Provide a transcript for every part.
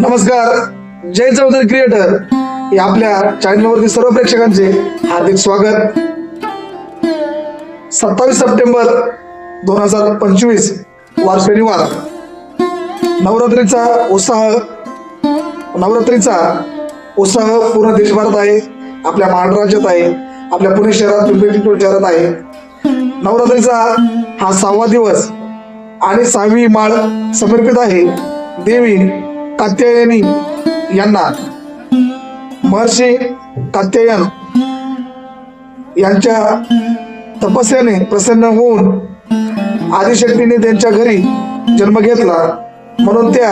नमस्कार. जय चौधरी क्रिएटर या आपल्या चॅनलवरती सर्व प्रेक्षकांचे हार्दिक स्वागत. सत्तावीस सप्टेंबर दोन हजार पंचवीस वार शनिवार. नवरात्रीचा उत्साह नवरात्रीचा उत्साह पूर्ण देशभरात आहे. आपल्या महाराष्ट्रात आहे. आपल्या पुणे शहरात पिंपरी चिंचवड शहरात आहे. नवरात्रीचा हा सहावा दिवस आणि सहावी माळ समर्पित आहे. देवी कात्यायनी यांना महर्षी कात्यायन यांच्या तपस्याने प्रसन्न होऊन आदिशक्तीने त्यांच्या घरी जन्म घेतला. म्हणून त्या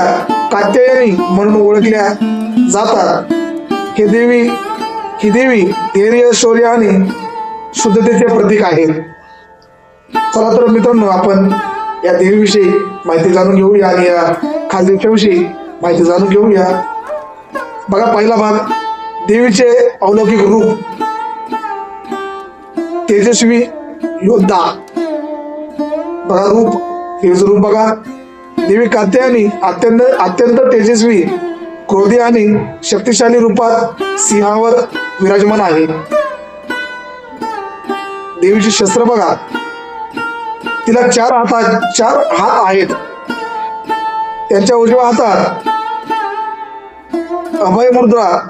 कात्यायनी म्हणून ओळखल्या जातात. हे देवी ही देवी धैर्य शौर्य आणि शुद्धतेचे प्रतीक आहे चला तर मित्रांनो आपण या देवीविषयी माहिती जाणून घेऊया आणि या खास माहिती जाणून घेऊया बघा पहिला भाग देवीचे अलौकिक रूप. तेजस्वी योद्धा. बघा रूप. तेज रूप बघा. देवी कात्यायनी अत्यंत अत्यंत तेजस्वी क्रोधी आणि शक्तिशाली रूपात सिंहावर विराजमान आहे. देवीची शस्त्र बघा. तिला चार हातात चार हात आहेत. त्यांच्या उजव्या हातात अभय मुद्रा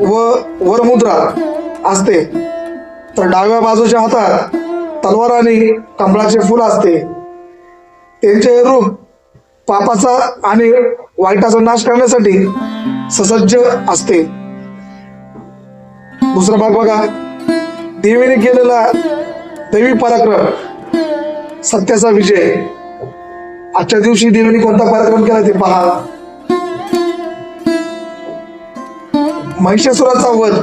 व वरमुद्रा असते. तर डाव्या बाजूच्या हातात तलवार आणि कमळाचे फूल असते. त्यांचे रूप पापाचा आणि वाईटाचा नाश करण्यासाठी ससज्ज असते. दुसरा भाग बघा. देवीने केलेला दैवी पराक्रम सत्याचा विजय. आजच्या दिवशी देवीने कोणता पराक्रम केला ते पहा. महिषासुराचा वध.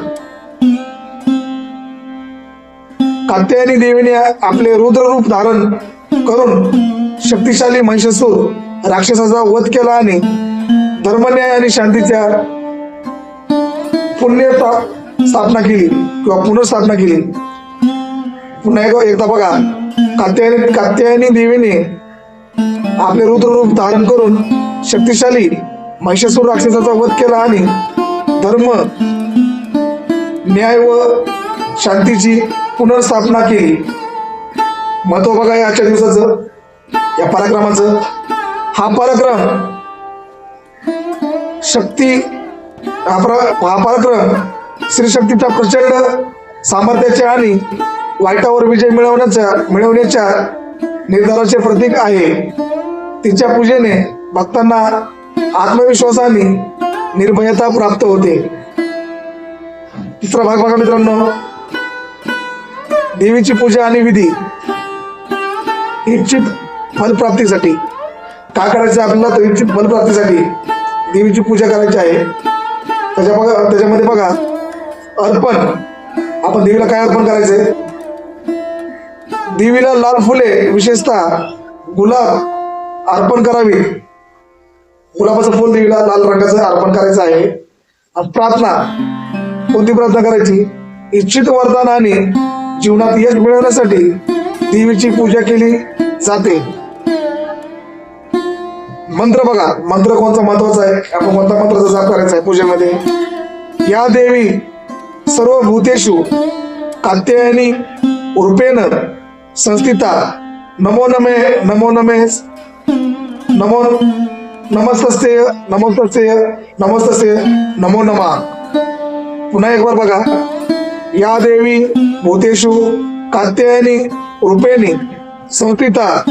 कात्यायनी देवीने आपले रुद्र रूप धारण करून शक्तिशाली महिषासूर राक्षसाचा वध केला आणि धर्मन्याय आणि शांतीच्या पुण्य स्थापना केली किंवा पुनर्स्थापना केली. पुन्हा एकदा एकदा बघा. कात्यायनी कात्यायनी देवीने आपले रुद्र रूप धारण करून शक्तिशाली महिषासूर राक्षसाचा वध केला आणि धर्म न्याय व शांतीची पुनर्स्थापना केली. महत्त्व बघा आजच्या दिवसाचं या पराक्रमाचं. हा पराक्रम शक्ती हा पराक्रम श्री प्रचंड सामर्थ्याचे आणि वाईटावर विजय मिळवण्याच्या मिळवण्याच्या निर्धाराचे प्रतीक आहे. तिच्या पूजेने भक्तांना आत्मविश्वासाने निर्भयता प्राप्त होते. तिसरा भाग बघा मित्रांनो. देवीची पूजा आणि विधी इच्छित फलप्राप्तीसाठी. काय करायचं आपल्याला? तर इच्छित फलप्राप्तीसाठी देवीची पूजा करायची आहे. त्याच्या बघा त्याच्यामध्ये बघा अर्पण. आपण देवीला काय अर्पण करायचंय देवीला लाल फुले विशेषतः गुलाब अर्पण करावी. गुलाबाचं फुल देवीला लाल रंगाचं अर्पण करायचं आहे. आणि प्रार्थना. कोणती प्रार्थना करायची? इच्छित वरदान आणि जीवनात यश मिळवण्यासाठी देवीची पूजा केली जाते. मंत्र बघा. मंत्र कोणता महत्त्वाचा आहे? आपण कोणता मंत्राचा जाप करायचा आहे पूजेमध्ये? या देवी सर्व भूतेषु कात्यायनी उर्पेन संस्थिता. नमो नमे नमो नमे नमो नमस्तस्ते नमस्तस्ते नमस्तस्ते नमो नमा. पुन्हा एक बार बघा. या देवी भूतेषु कात्यायनी रूपेणी संस्थिता.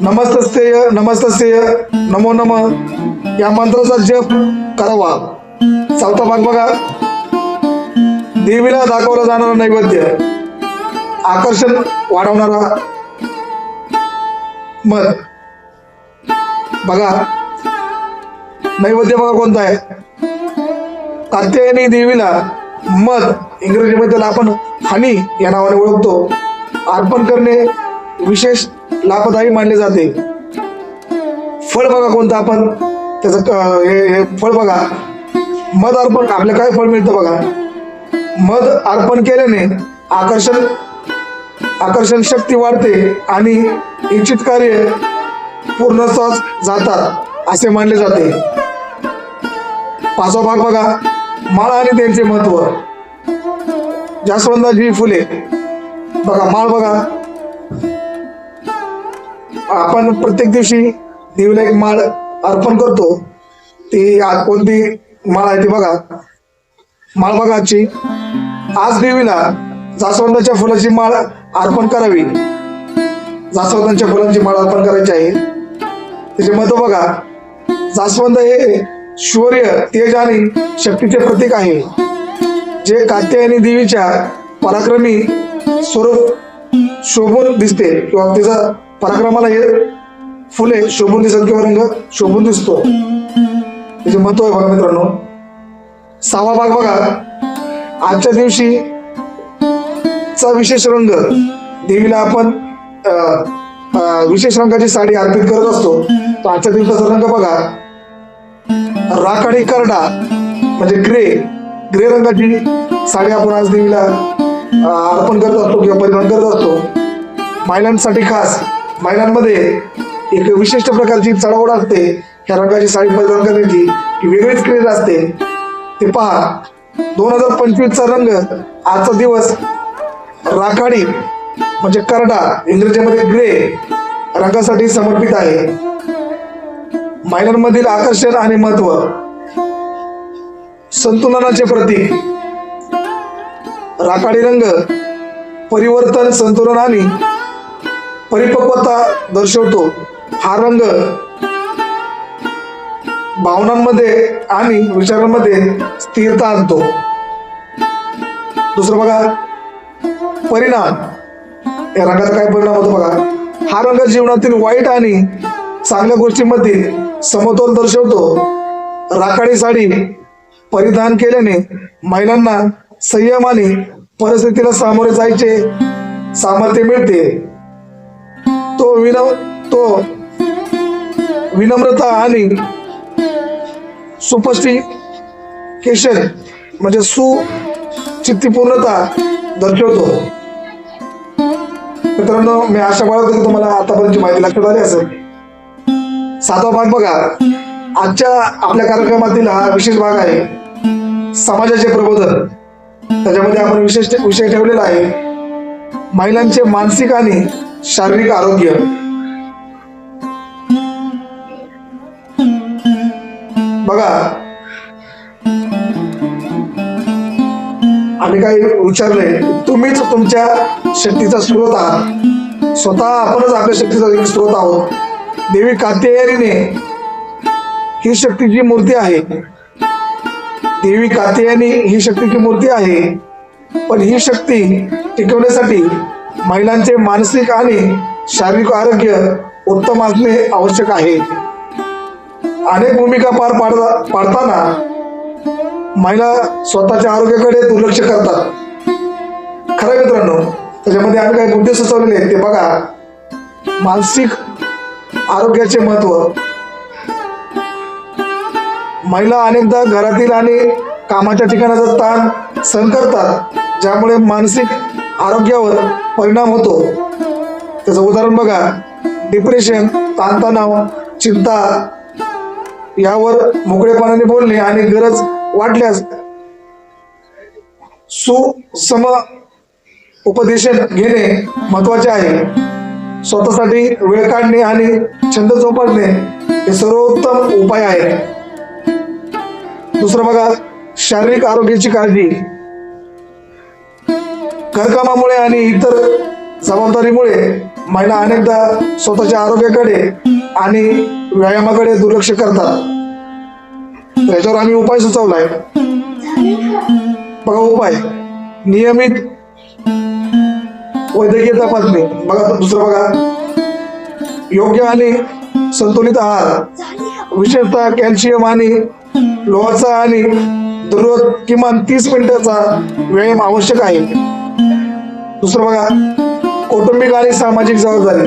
नमस्तस्तेय नमस्तस्तेय नमो नम. या मंत्राचा जप करावा. चौथा भाग बघा. देवीला दाखवला जाणारा नैवेद्य. आकर्षण वाढवणारा मत. बघा. नैवेद्य बघा कोणता आहे. कात्यायनी देवीला मध इंग्रजीमध्ये त्याला आपण हनी या नावाने ओळखतो. अर्पण करणे विशेष लाभदायी मानले जाते. फळ बघा कोणतं आपण. त्याचं हे हे फळ बघा. मध अर्पण आपल्याला काय फळ मिळतं बघा. मध अर्पण केल्याने आकर्षण आकर्षण शक्ती वाढते आणि इच्छित कार्य पूर्णत्वास जातात असे मानले जाते. पाचवा भाग बघा. माळ आणि त्यांचे महत्त्व. जास्वंदाची फुले. बघा माळ बघा. आपण प्रत्येक दिवशी देवीला एक माळ अर्पण करतो. ती कोणती माळ आहे ती बघा. माळ बघा आजची आज देवीला जास्वंदाच्या फुलाची माळ अर्पण करावी. जास्वंदाच्या फुलांची माळ अर्पण करायची आहे. त्याचे महत्त्व बघा जास्वंद हे शौर्य तेज आणि शक्तीचे प्रतीक आहे. जे कात्यायनी देवीच्या पराक्रमी स्वरूप शोभून दिसते किंवा तिचा पराक्रमाला हे फुले शोभून दिसत किंवा रंग शोभून दिसतो. त्याचे महत्त्व आहे बघा मित्रांनो. सहावा भाग बघा. आजच्या दिवशी चा विशेष रंग देवीला आपण विशेष रंगाची साडी अर्पित करत असतो. तर आजच्या दिवसाचा रंग बघा. राखाडी करडा म्हणजे ग्रे. ग्रे रंगाची साडी आपण आज देवीला अर्पण करत असतो किंवा परिधान करत असतो. महिलांसाठी खास महिलांमध्ये एक विशिष्ट प्रकारची चढवड असते. ह्या रंगाची साडी परिधान करण्याची ही वेगळीच क्रेज असते. ते पहा दोन हजार पंचवीसचा रंग आजचा दिवस राखाडी म्हणजे करडा इंग्रजीमध्ये ग्रे रंगासाठी समर्पित आहे. महिलांमधील आकर्षण आणि महत्त्व. संतुलनाचे प्रतीक. राखाडी रंग परिवर्तन संतुलन आणि परिपक्वता दर्शवतो. हा रंग भावनांमध्ये आणि विचारांमध्ये स्थिरता आणतो. दुसरं बघा परिणाम. या रंगाचा काय परिणाम होतो बघा. हा रंग जीवनातील वाईट आणि चांगल्या गोष्टींमध्ये समतोल दर्शवतो. राखाडी साडी परिधान केल्याने महिलांना संयम आणि परिस्थितीला सामोरे जायचे सामर्थ्य मिळते. तो विनम तो विनम्रता आणि सुपस्टिकेशन म्हणजे सुचित्तीपूर्णता दर्शवतो. मित्रांनो मी आशा बाळगतो की तुम्हाला आतापर्यंतची माहिती लक्षात आली असेल. सातवा भाग बघा. आजच्या आपल्या कार्यक्रमातील हा विशेष भाग आहे समाजाचे प्रबोधन. त्याच्यामध्ये आपण विशेष विषय ठेवलेला आहे. महिलांचे मानसिक आणि शारीरिक आरोग्य. बघा आम्ही काही विचारले तुम्हीच तुमच्या शक्तीचा स्रोत आहात. स्वतः आपणच आपल्या शक्तीचा एक स्रोत आहोत. देवी कात्यायनीने ही शक्तीची मूर्ती आहे. देवी कात्यायनी ही शक्तीची मूर्ती आहे. पण ही शक्ती टिकवण्यासाठी महिलांचे मानसिक आणि शारीरिक आरोग्य उत्तम असणे आवश्यक आहे. अनेक भूमिका पार पाडता पाडताना महिला स्वतःच्या आरोग्याकडे दुर्लक्ष करतात. खरं मित्रांनो त्याच्यामध्ये आम्ही काही मुद्दे सुचवलेले आहेत. ते बघा. मानसिक आरोग्याचे महत्त्व. महिला अनेकदा घरातील आणि कामाच्या ठिकाणाचा ताण सहन करतात ज्यामुळे मानसिक आरोग्यावर परिणाम होतो. त्याचं उदाहरण बघा. डिप्रेशन ताणतणाव चिंता यावर मोकळेपणाने बोलणे आणि गरज वाटल्यास सुसम उपदेशन घेणे महत्त्वाचे आहे. स्वतःसाठी वेळ काढणे आणि छंद जोपासणे हे सर्वोत्तम उपाय आहेत दुसरं बघा शारीरिक आरोग्याची काळजी. घरकामामुळे आणि इतर जबाबदारीमुळे महिला अनेकदा स्वतःच्या आरोग्याकडे आणि व्यायामाकडे दुर्लक्ष करतात. याच्यावर आम्ही उपाय सुचवलाय. बघा उपाय. नियमित वैद्यकीय तपासणी. बघा दुसरं बघा. योग्य आणि संतुलित आहार. विशेषतः कॅल्शियम आणि लोहाचा आणि दररोज किमान तीस मिनिटाचा व्यायाम आवश्यक आहे. दुसरं बघा. कौटुंबिक आणि सामाजिक जबाबदारी.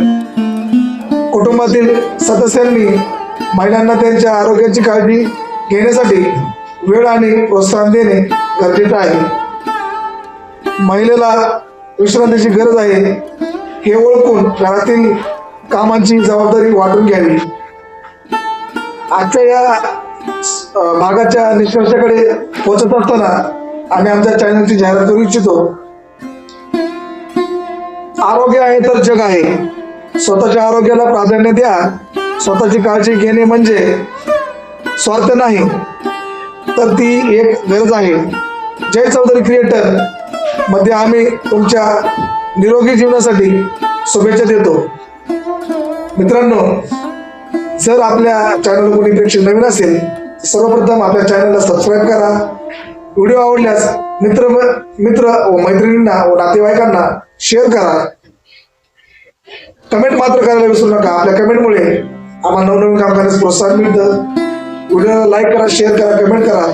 कुटुंबातील सदस्यांनी महिलांना त्यांच्या आरोग्याची काळजी घेण्यासाठी वेळ आणि प्रोत्साहन देणे गरजेचं आहे. महिलेला विश्रांतीची गरज आहे हे ओळखून घरातील कामांची जबाबदारी वाटून घ्यावी. आजच्या या भागाच्या निष्कर्षाकडे पोहोचत असताना आम्ही आमच्या चॅनलची जाहिरात करू इच्छितो. आरोग्य आहे तर जग आहे. स्वतःच्या आरोग्याला प्राधान्य द्या. स्वतःची काळजी घेणे म्हणजे स्वार्थ नाही तर ती एक गरज आहे. जय चौधरी क्रिएटरमध्ये आम्ही तुमच्या निरोगी जीवनासाठी शुभेच्छा देतो. मित्रांनो जर आपल्या चॅनल कोणी प्रेक्षक नवीन असेल सर्वप्रथम आपल्या चॅनलला सबस्क्राईब करा. व्हिडिओ आवडल्यास मित्र मित्र व मैत्रिणींना व नातेवाईकांना शेअर करा. कमेंट मात्र करायला विसरू नका. आपल्या कमेंटमुळे आम्हाला नवनवीन काम करण्यास प्रोत्साहन मिळतं. व्हिडिओला लाईक करा शेअर करा कमेंट करा.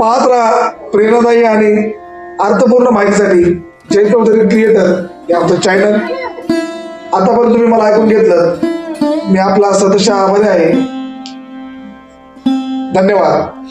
पाहत राहा प्रेरणादायी आणि अर्थपूर्ण माहितीसाठी जय चौधरी क्रिएटर हे आमचं चॅनल आतापर्यंत तुम्ही मला ऐकून घेतलं. मी आपला सदस्य आभारी आहे. धन्यवाद.